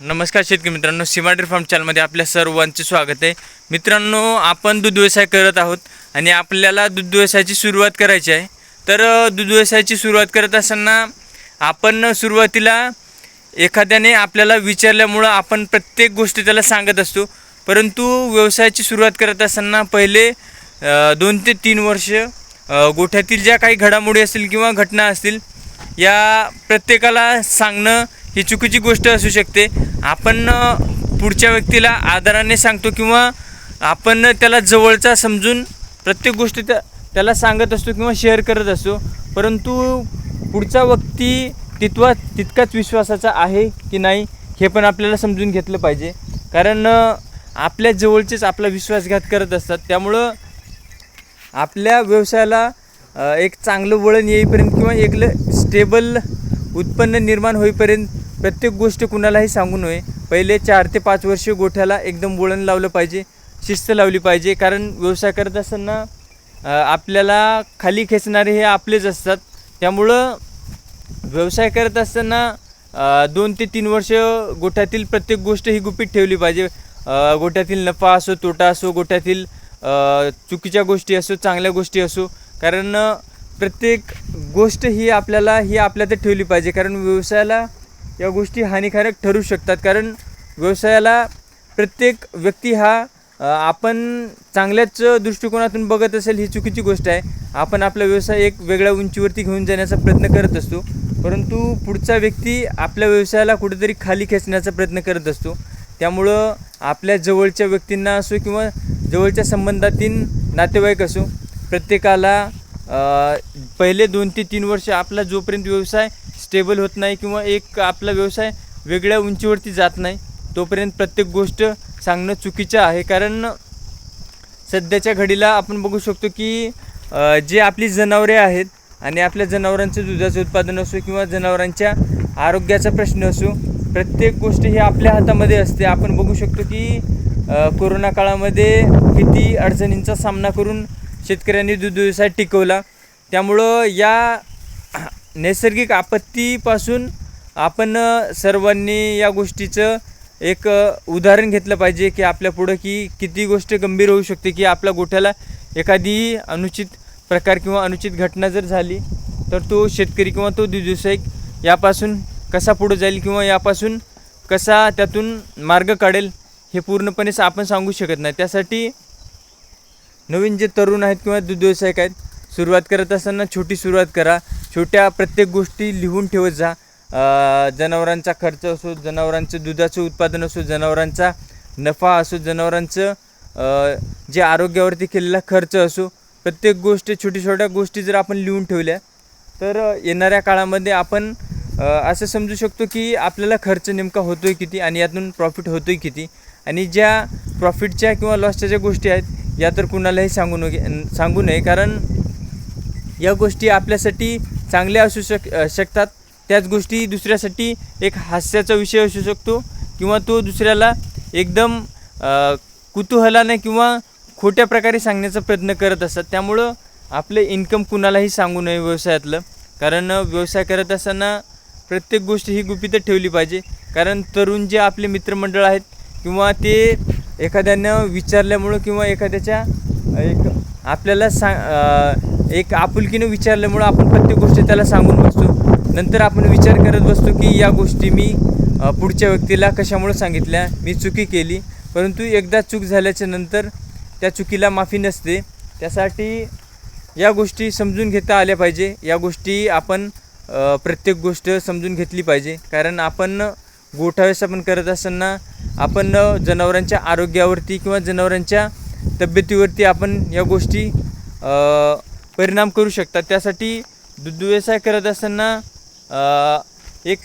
नमस्कार शेतकरी मित्रांनो सिमाडेर फार्म चॅनलमध्ये आपल्या सर्वांचे स्वागत आहे. मित्रांनो आपण दूध व्यवसाय करत आहोत आणि आपल्याला दूध व्यवसायाची सुरुवात करायची आहे. तर दूध व्यवसायाची सुरुवात करत असताना आपण सुरुवातीला एखाद्याने आपल्याला विचारल्यामुळं आपण प्रत्येक गोष्टी त्याला सांगत असतो. परंतु व्यवसायाची सुरुवात करत असताना पहिले दोन ते तीन वर्ष गोठ्यातील ज्या काही घडामोडी असतील किंवा घटना असतील या प्रत्येकाला सांगणं ही चुकीची गोष्ट असू शकते. आपण पुढच्या व्यक्तीला आदराने सांगतो किंवा आपण त्याला जवळचा समजून प्रत्येक गोष्टी त्या त्याला सांगत असतो किंवा शेअर करत असतो. परंतु पुढचा व्यक्ती तितवा तितकाच विश्वासाचा आहे की नाही हे पण आपल्याला समजून घेतलं पाहिजे. कारण आपल्या जवळचेच आपला विश्वासघात करत असतात. त्यामुळं आपल्या व्यवसायाला एक चांगलं वळण येईपर्यंत किंवा एक स्टेबल उत्पन्न निर्माण होईपर्यंत प्रत्येक गोष्ट कुणालाही सांगू नये. पहिले चार ते पाच वर्ष गोठ्याला एकदम वळण लावलं पाहिजे शिस्त लावली पाहिजे कारण व्यवसाय करत असताना आपल्याला खाली खेचणारे हे आपलेच असतात. त्यामुळं व्यवसाय करत असताना दोन ते तीन वर्ष गोठ्यातील प्रत्येक गोष्ट ही गुपित ठेवली पाहिजे. गोठ्यातील नफा असो तोटा असो गोठ्यातील चुकीच्या गोष्टी असो चांगल्या गोष्टी असो कारण प्रत्येक गोष्ट ही आपल्याला ही आपल्यात ठेवली पाहिजे. कारण व्यवसायाला या गोष्टी हानिकारक ठरू शकतात. कारण व्यवसायाला प्रत्येक व्यक्ती हा आपण चांगल्याच दृष्टिकोनातून बघत असेल ही चुकीची गोष्ट आहे. आपण आपला व्यवसाय एक वेगळ्या उंचीवरती घेऊन जाण्याचा प्रयत्न करत असतो. परंतु पुढचा व्यक्ती आपल्या व्यवसायाला कुठेतरी खाली खेचण्याचा प्रयत्न करत असतो. त्यामुळं आपल्या जवळच्या व्यक्तींना असो किंवा जवळच्या संबंधातील नातेवाईक असो प्रत्येकाला पहिले दोन ते तीन वर्ष आपला जोपर्यंत व्यवसाय स्टेबल होत नाही किंवा एक आपला व्यवसाय वेगळ्या उंचीवरती जात नाही तोपर्यंत प्रत्येक गोष्ट सांगणं चुकीचं आहे. कारण सध्याच्या घडीला आपण बघू शकतो की जे आपली जनावरे आहेत आणि आपल्या जनावरांचं दुधाचं उत्पादन असो किंवा जनावरांच्या आरोग्याचा प्रश्न असो प्रत्येक गोष्ट ही आपल्या हातामध्ये असते. आपण बघू शकतो की कोरोना काळामध्ये किती अडचणींचा सामना करून शेतकऱ्यांनी दूध व्यवसाय टिकवला. त्यामुळं या नैसर्गिक आपत्तीपासून आपण सर्वांनी या गोष्टीचं एक उदाहरण घेतलं पाहिजे की आपल्या पुढं की किती गोष्ट गंभीर होऊ शकते की आपल्या गोठ्याला एखादी अनुचित प्रकार किंवा अनुचित घटना जर झाली तर तो शेतकरी किंवा तो दूध यापासून कसा पुढं जाईल किंवा यापासून कसा त्यातून मार्ग काढेल हे पूर्णपणे आपण सांगू शकत नाही. त्यासाठी नवीन जे तरुण आहेत किंवा दूध आहेत सुरुवात करत असताना छोटी सुरुवात करा. छोट्या प्रत्येक गोष्टी लिहून ठेवत जा. जनावरांचा खर्च असो जनावरांचं दुधाचं उत्पादन असो जनावरांचा नफा असो जनावरांचं जे आरोग्यावरती केलेला खर्च असो प्रत्येक गोष्ट छोटी छोट्या गोष्टी जर आपण लिहून ठेवल्या तर येणाऱ्या काळामध्ये आपण असं समजू शकतो की आपल्याला खर्च नेमका होतो आहे किती आणि यातून प्रॉफिट होतो आहे किती. आणि ज्या प्रॉफिटच्या किंवा लॉसच्या ज्या गोष्टी आहेत या तर कुणालाही सांगू नये सांगू नये. कारण या गोष्टी आपल्यासाठी चांगल्या असू शक शकतात. त्याच गोष्टी दुसऱ्यासाठी एक हास्याचा विषय असू शकतो किंवा तो दुसऱ्याला एकदम कुतूहलाने किंवा खोट्या प्रकारे सांगण्याचा प्रयत्न करत असतात. त्यामुळं आपले इन्कम कुणालाही सांगू नये व्यवसायातलं. कारण व्यवसाय करत असताना प्रत्येक गोष्ट ही गुपित ठेवली पाहिजे. कारण तरुण जे आपले मित्रमंडळ आहेत किंवा ते एखाद्यानं विचारल्यामुळं किंवा एखाद्याच्या एक आपल्याला सांग एक आपुलकीनं विचारल्यामुळं आपण प्रत्येक गोष्ट त्याला सांगून बसतो. नंतर आपण विचार करत बसतो की या गोष्टी मी पुढच्या व्यक्तीला कशामुळं सांगितल्या? मी चुकी केली. परंतु एकदा चूक झाल्याच्यानंतर त्या चुकीला माफी नसते. त्यासाठी या गोष्टी समजून घेता आल्या पाहिजे. या गोष्टी आपण प्रत्येक गोष्ट समजून घेतली पाहिजे. कारण आपण गोठा करत असताना आपण जनावरांच्या आरोग्यावरती किंवा जनावरांच्या तब्येतीवरती आपण या गोष्टी परिणाम करू शकतात. त्यासाठी दूध व्यवसाय करत असताना एक